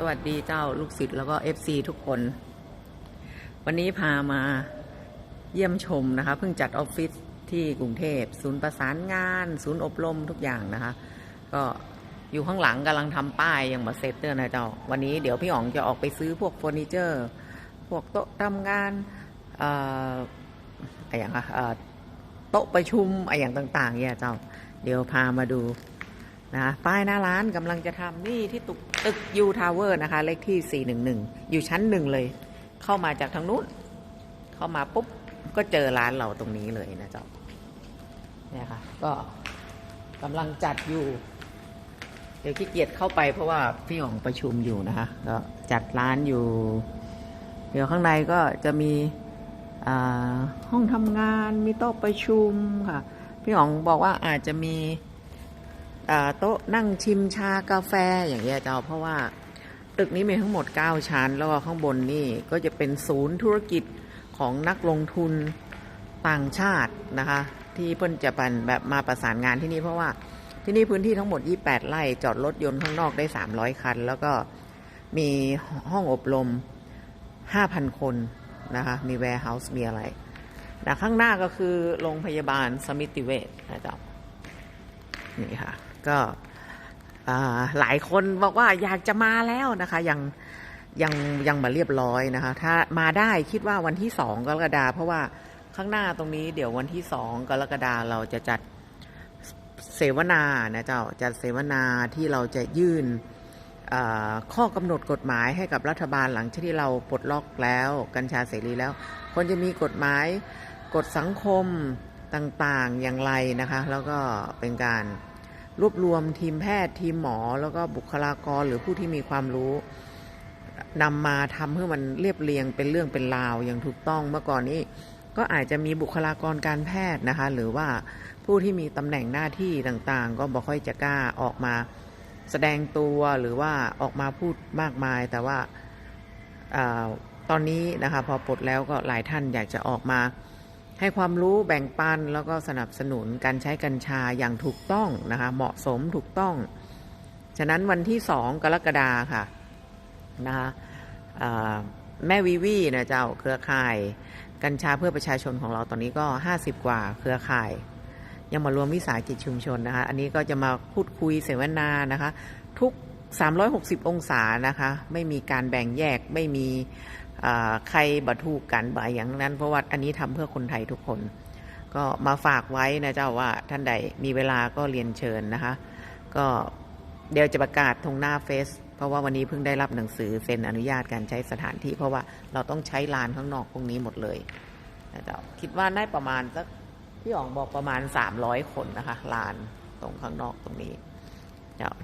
สวัสดีเจ้าลูกศิษย์แล้วก็ FC ทุกคน วันนี้พามาเยี่ยมชมนะคะ เพิ่งจัดออฟฟิศที่กรุงเทพ ศูนย์ประสานงาน ศูนย์อบรมทุกอย่างนะคะ ก็อยู่ข้างหลังกำลังทำป้ายยังมาเสร็จเด้อนะเจ้า วันนี้เดี๋ยวพี่อ๋องจะออกไปซื้อพวกเฟอร์นิเจอร์ พวกโต๊ะทำงานอะไรอย่างอะโต๊ะประชุมอะไรอย่างต่าง ๆ เนี่ยเจ้า เดี๋ยวพามาดู นะป้ายหน้าร้านกำลังจะทำนี่ที่ตึกตึกยูทาวเวอร์นะคะ เลขที่ 411 อยู่ชั้นหนึ่งเลย เข้ามาจากทางนู้น เข้ามาปุ๊บ ก็เจอร้านเราตรงนี้เลยนะจ้าเนี่ยค่ะ ก็กำลังจัดอยู่ เดี๋ยวขี้เกียจเข้าไปเพราะว่าพี่หองประชุมอยู่นะคะ ก็จัดร้านอยู่ เดี๋ยวข้างในก็จะมีห้องทำงานมีโต๊ะประชุมค่ะ พี่หองบอกว่าอาจจะมี โต๊ะนั่งชิมชากาแฟอย่างเงี้ยเจ้าเพราะว่าตึกนี้มีทั้งหมด 9 ชั้น แล้วข้างบนนี่ก็จะเป็นศูนย์ธุรกิจของนักลงทุนต่างชาตินะคะ ที่เพิ่นจะปันแบบมาประสานงานที่นี่เพราะว่าที่นี่พื้นที่ทั้งหมด 28 ไร่จอดรถยนต์ข้างนอกได้ 300 คัน แล้วก็มีห้องอบรม 5,000 คนนะคะ มี warehouse มีอะไรนะข้างหน้าก็คือโรงพยาบาลสมิติเวชนะจ้านี่ค่ะ ก็หลายคนบอกว่าอยากจะมาแล้วนะคะยังยังยังมาเรียบร้อยนะคะ ถ้ามาได้คิดว่าวันที่สองกรกฎาเพราะว่าข้างหน้าตรงนี้เดี๋ยววันที่สองกรกฎาเราจะจัดเสวนานะเจ้าจัดเสวนาที่เราจะยื่นข้อกำหนดกฎหมายให้กับรัฐบาลหลังจากที่เราปลดล็อกแล้ว กัญชาเสรีแล้วควรจะมีกฎหมายกฎสังคมต่างๆอย่างไรนะคะ แล้วก็เป็นการ รวบรวมทีมแพทย์ทีมหมอแล้วก็บุคลากรหรือผู้ที่มีความรู้นำมาทำให้มันเรียบเรียงเป็นเรื่องเป็นราวอย่างถูกต้องเมื่อก่อนนี้ก็อาจจะมีบุคลากรการแพทย์นะคะ หรือว่าผู้ที่มีตำแหน่งหน้าที่ต่างๆ ก็บ่ค่อยจะกล้าออกมาแสดงตัวหรือว่าออกมาพูดมากมาย แต่ว่าอาตอนนี้นะคะพอปลดแล้วก็หลายท่านอยากจะออกมา ให้ความรู้แบ่งปันแล้วก็สนับสนุนการใช้กัญชาอย่างถูกต้องนะคะเหมาะสมถูกต้อง ฉะนั้นวันที่สองกรกฎาค่ะนะคะแม่วีวีนะเจ้าเครือข่ายกัญชาเพื่อประชาชนของเราตอนนี้ก็ 50 กว่าเครือข่าย ยังมารวมวิสาหกิจชุมชนนะคะ อันนี้ก็จะมาพูดคุยเสวนานะคะ ทุก 360 องศานะคะ ไม่มีการแบ่งแยกไม่มี ใครบัถูกกันบ่อย่างนั้น เพราะว่าอันนี้ทำเพื่อคนไทยทุกคน ก็มาฝากไว้นะเจ้าว่าท่านใดมีเวลาก็เรียนเชิญนะคะ ก็เดี๋ยวจะประกาศทงหน้าเฟซเพราะว่าวันนี้เพิ่งได้รับหนังสือเซ็นอนุญาตการใช้สถานที่ เพราะว่าเราต้องใช้ลานข้างนอกพวกนี้หมดเลยนะเจ้าคิดว่าได้ประมาณสักพี่อ๋องบอกประมาณ 300 คนนะคะลานตรงข้างนอกตรงนี้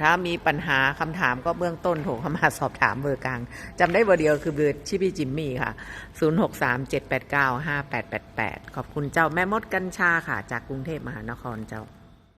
ถ้ามีปัญหาคำถามก็เบื้องต้นโทรเข้ามาสอบถามเบอร์กลางจำได้เบอร์เดียวคือเบอร์ชิพี่จิมมี่ค่ะ 0637895888 ขอบคุณเจ้าแม่มดกัญชาค่ะ จากกรุงเทพมหานครเจ้า